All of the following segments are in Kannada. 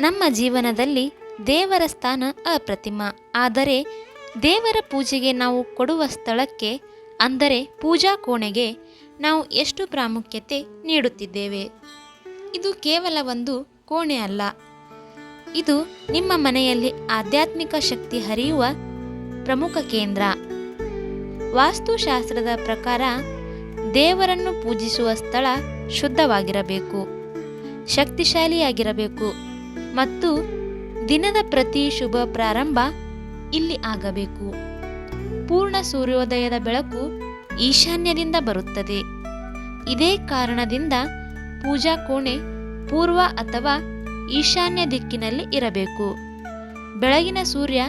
ನಮ್ಮ ಜೀವನದಲ್ಲಿ ದೇವರ ಸ್ಥಾನ ಅಪ್ರತಿಮ. ಆದರೆ ದೇವರ ಪೂಜೆಗೆ ನಾವು ಕೊಡುವ ಸ್ಥಳಕ್ಕೆ, ಅಂದರೆ ಪೂಜಾ ಕೋಣೆಗೆ, ನಾವು ಎಷ್ಟು ಪ್ರಾಮುಖ್ಯತೆ ನೀಡುತ್ತಿದ್ದೇವೆ? ಇದು ಕೇವಲ ಒಂದು ಕೋಣೆ ಅಲ್ಲ. ಇದು ನಿಮ್ಮ ಮನೆಯಲ್ಲಿ ಆಧ್ಯಾತ್ಮಿಕ ಶಕ್ತಿ ಹರಿಯುವ ಪ್ರಮುಖ ಕೇಂದ್ರ. ವಾಸ್ತುಶಾಸ್ತ್ರದ ಪ್ರಕಾರ ದೇವರನ್ನು ಪೂಜಿಸುವ ಸ್ಥಳ ಶುದ್ಧವಾಗಿರಬೇಕು, ಶಕ್ತಿಶಾಲಿಯಾಗಿರಬೇಕು. ಮತ್ತು ದಿನದ ಪ್ರತಿ ಶುಭ ಪ್ರಾರಂಭ ಇಲ್ಲಿ ಆಗಬೇಕು. ಪೂರ್ಣ ಸೂರ್ಯೋದಯದ ಬೆಳಕು ಈಶಾನ್ಯದಿಂದ ಬರುತ್ತದೆ. ಇದೇ ಕಾರಣದಿಂದ ಪೂಜಾ ಕೋಣೆ ಪೂರ್ವ ಅಥವಾ ಈಶಾನ್ಯ ದಿಕ್ಕಿನಲ್ಲಿ ಇರಬೇಕು. ಬೆಳಗಿನ ಸೂರ್ಯ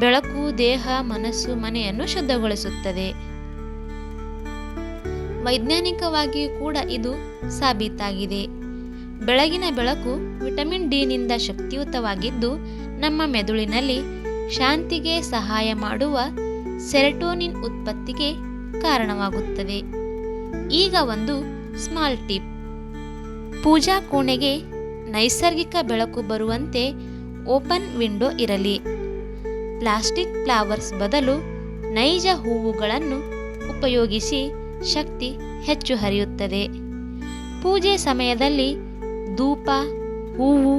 ಬೆಳಕು, ದೇಹ, ಮನಸ್ಸು, ಮನೆಯನ್ನು ಶುದ್ಧಗೊಳಿಸುತ್ತದೆ. ವೈಜ್ಞಾನಿಕವಾಗಿಯೂ ಕೂಡ ಇದು ಸಾಬೀತಾಗಿದೆ. ಬೆಳಗಿನ ಬೆಳಕು ವಿಟಮಿನ್ ಡಿನಿಂದ ಶಕ್ತಿಯುತವಾಗಿದ್ದು, ನಮ್ಮ ಮೆದುಳಿನಲ್ಲಿ ಶಾಂತಿಗೆ ಸಹಾಯ ಮಾಡುವ ಸೆರೆಟೋನಿನ್ ಉತ್ಪತ್ತಿಗೆ ಕಾರಣವಾಗುತ್ತದೆ. ಈಗ ಒಂದು ಸ್ಮಾಲ್ ಟಿಪ್. ಪೂಜಾ ಕೋಣೆಗೆ ನೈಸರ್ಗಿಕ ಬೆಳಕು ಬರುವಂತೆ ಓಪನ್ ವಿಂಡೋ ಇರಲಿ. ಪ್ಲಾಸ್ಟಿಕ್ ಫ್ಲವರ್ಸ್ ಬದಲು ನೈಜ ಹೂವುಗಳನ್ನು ಉಪಯೋಗಿಸಿ ಶಕ್ತಿ ಹೆಚ್ಚು ಹರಿಯುತ್ತದೆ. ಪೂಜೆ ಸಮಯದಲ್ಲಿ ಧೂಪ, ಹೂವು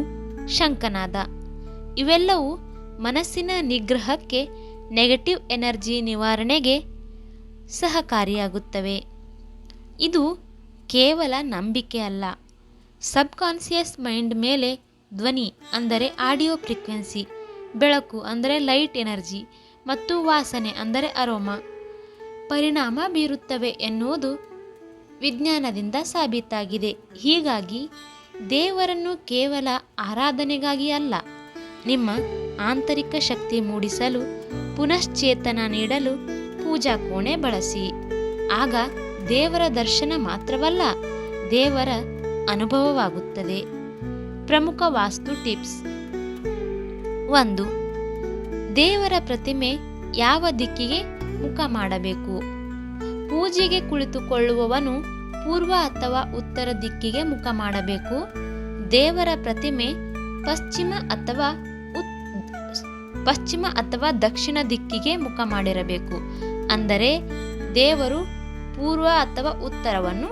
ಶಂಕನಾದ ಇವೆಲ್ಲವೂ ಮನಸ್ಸಿನ ನಿಗ್ರಹಕ್ಕೆ ನೆಗೆಟಿವ್ ಎನರ್ಜಿ ನಿವಾರಣೆಗೆ ಸಹಕಾರಿಯಾಗುತ್ತವೆ. ಇದು ಕೇವಲ ನಂಬಿಕೆ ಅಲ್ಲ. ಸಬ್ಕಾನ್ಸಿಯಸ್ ಮೈಂಡ್ ಮೇಲೆ ಧ್ವನಿ ಅಂದರೆ ಆಡಿಯೋ ಫ್ರೀಕ್ವೆನ್ಸಿ, ಬೆಳಕು ಅಂದರೆ ಲೈಟ್ ಎನರ್ಜಿ ಮತ್ತು ವಾಸನೆ ಅಂದರೆ ಅರೋಮಾ. ಪರಿಣಾಮ ಬೀರುತ್ತವೆ ಎನ್ನುವುದು ವಿಜ್ಞಾನದಿಂದ ಸಾಬೀತಾಗಿದೆ. ಹೀಗಾಗಿ ದೇವರನ್ನು ಕೇವಲ ಆರಾಧನೆಗಾಗಿ ಅಲ್ಲ, ನಿಮ್ಮ ಆಂತರಿಕ ಶಕ್ತಿ ಮೂಡಿಸಲು, ಪುನಶ್ಚೇತನ ನೀಡಲು ಪೂಜಾ ಕೋಣೆ ಬಳಸಿ. ಆಗ ದೇವರ ದರ್ಶನ ಮಾತ್ರವಲ್ಲ, ದೇವರ ಅನುಭವವಾಗುತ್ತದೆ. ಪ್ರಮುಖ ವಾಸ್ತು ಟಿಪ್ಸ್. ಒಂದು, ದೇವರ ಪ್ರತಿಮೆ ಯಾವ ದಿಕ್ಕಿಗೆ ಮುಖ ಮಾಡಬೇಕು? ಪೂಜೆಗೆ ಕುಳಿತುಕೊಳ್ಳುವವನು ಪೂರ್ವ ಅಥವಾ ಉತ್ತರ ದಿಕ್ಕಿಗೆ ಮುಖ ಮಾಡಬೇಕು. ದೇವರ ಪ್ರತಿಮೆ ಪಶ್ಚಿಮ ಅಥವಾ ಪಶ್ಚಿಮ ಅಥವಾ ದಕ್ಷಿಣ ದಿಕ್ಕಿಗೆ ಮುಖ ಮಾಡಿರಬೇಕು. ಅಂದರೆ ದೇವರು ಪೂರ್ವ ಅಥವಾ ಉತ್ತರವನ್ನು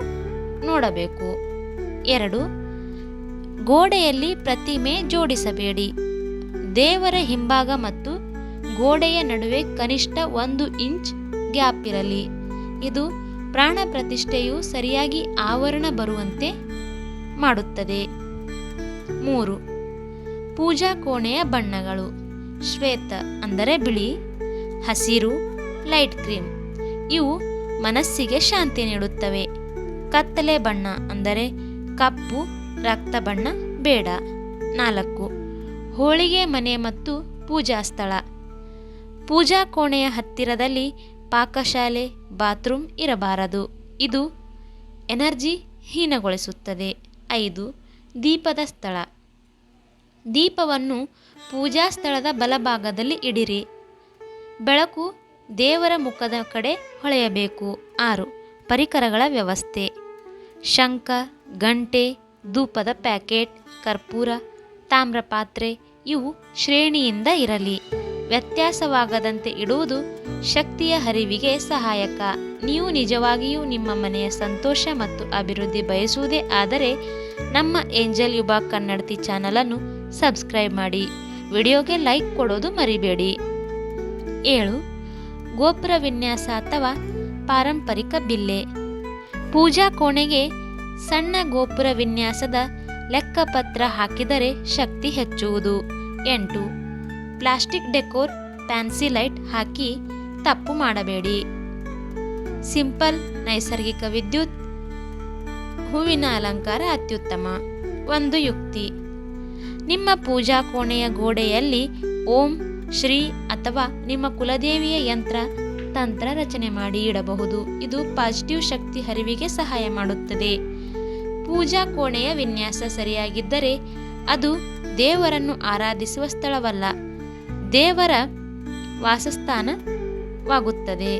ನೋಡಬೇಕು. ಎರಡು, ಗೋಡೆಯಲ್ಲಿ ಪ್ರತಿಮೆ ಜೋಡಿಸಬೇಡಿ. ದೇವರ ಹಿಂಭಾಗ ಮತ್ತು ಗೋಡೆಯ ನಡುವೆ ಕನಿಷ್ಠ ಒಂದು ಇಂಚ್ ಗ್ಯಾಪ್ ಇರಲಿ. ಇದು ಪ್ರಾಣ ಪ್ರತಿಷ್ಠೆಯು ಸರಿಯಾಗಿ ಆವರಣ ಬರುವಂತೆ ಮಾಡುತ್ತದೆ. ಮೂರು, ಪೂಜಾ ಕೋಣೆಯ ಬಣ್ಣಗಳು. ಶ್ವೇತ ಅಂದರೆ ಬಿಳಿ, ಹಸಿರು, ಲೈಟ್ ಕ್ರೀಮ್. ಇವು ಮನಸ್ಸಿಗೆ ಶಾಂತಿ ನೀಡುತ್ತವೆ. ಕತ್ತಲೆ ಬಣ್ಣ ಅಂದರೆ ಕಪ್ಪು, ರಕ್ತ ಬಣ್ಣ ಬೇಡ. ನಾಲ್ಕು, ಹೋಳಿಗೆ ಮನೆ ಮತ್ತು ಪೂಜಾ ಸ್ಥಳ. ಪೂಜಾ ಕೋಣೆಯ ಹತ್ತಿರದಲ್ಲಿ ಪಾಕಶಾಲೆ ಬಾತ್ರೂಮ್ ಇರಬಾರದು. ಇದು ಎನರ್ಜಿ ಹೀನಗೊಳಿಸುತ್ತದೆ. ಐದು, ದೀಪದ ಸ್ಥಳ. ದೀಪವನ್ನು ಪೂಜಾ ಸ್ಥಳದ ಬಲಭಾಗದಲ್ಲಿ ಇಡಿರಿ. ಬೆಳಕು ದೇವರ ಮುಖದ ಕಡೆ ಹೊಳೆಯಬೇಕು. ಆರು, ಪರಿಕರಗಳ ವ್ಯವಸ್ಥೆ. ಶಂಖ, ಗಂಟೆ, ಧೂಪದ ಪ್ಯಾಕೆಟ್, ಕರ್ಪೂರ, ತಾಮ್ರ ಪಾತ್ರೆ, ಇವು ಶ್ರೇಣಿಯಿಂದ ಇರಲಿ. ವ್ಯತ್ಯಾಸವಾಗದಂತೆ ಇಡುವುದು ಶಕ್ತಿಯ ಹರಿವಿಗೆ ಸಹಾಯಕ. ನೀವು ನಿಜವಾಗಿಯೂ ನಿಮ್ಮ ಮನೆಯ ಸಂತೋಷ ಮತ್ತು ಅಭಿವೃದ್ಧಿ ಬಯಸುವುದೇ ಆದರೆ ನಮ್ಮ ಏಂಜಲ್ ಯುಬಾ ಕನ್ನಡತಿ ಚಾನಲನ್ನು ಸಬ್ಸ್ಕ್ರೈಬ್ ಮಾಡಿ. ವಿಡಿಯೋಗೆ ಲೈಕ್ ಕೊಡೋದು ಮರಿಬೇಡಿ. ಏಳು. ಗೋಪುರ ವಿನ್ಯಾಸ ಅಥವಾ ಪಾರಂಪರಿಕ ಬಿಲ್ಲೆ. ಪೂಜಾ ಕೋಣೆಗೆ ಸಣ್ಣ ಗೋಪುರ ವಿನ್ಯಾಸದ ಲೆಕ್ಕಪತ್ರ ಹಾಕಿದರೆ ಶಕ್ತಿ ಹೆಚ್ಚುವುದು. ಎಂಟು. ಪ್ಲಾಸ್ಟಿಕ್ ಡೆಕೋರ್, ಫ್ಯಾನ್ಸಿ ಲೈಟ್ ಹಾಕಿ ತಪ್ಪು ಮಾಡಬೇಡಿ. ಸಿಂಪಲ್, ನೈಸರ್ಗಿಕ ವಿದ್ಯುತ್, ಹೂವಿನ ಅಲಂಕಾರ ಅತ್ಯುತ್ತಮ. ಒಂದು ಯುಕ್ತಿ. ನಿಮ್ಮ ಪೂಜಾ ಕೋಣೆಯ ಗೋಡೆಯಲ್ಲಿ ಓಂ, ಶ್ರೀ ಅಥವಾ ನಿಮ್ಮ ಕುಲದೇವಿಯ ಯಂತ್ರ, ತಂತ್ರ ರಚನೆ ಮಾಡಿ ಇಡಬಹುದು. ಇದು ಪಾಸಿಟಿವ್ ಶಕ್ತಿ ಹರಿವಿಗೆ ಸಹಾಯ ಮಾಡುತ್ತದೆ. ಪೂಜಾ ಕೋಣೆಯ ವಿನ್ಯಾಸ ಸರಿಯಾಗಿದ್ದರೆ ಅದು ದೇವರನ್ನು ಆರಾಧಿಸುವ ಸ್ಥಳವಲ್ಲ. ದೇವರ ವಾಸಸ್ಥಾನವಾಗುತ್ತದೆ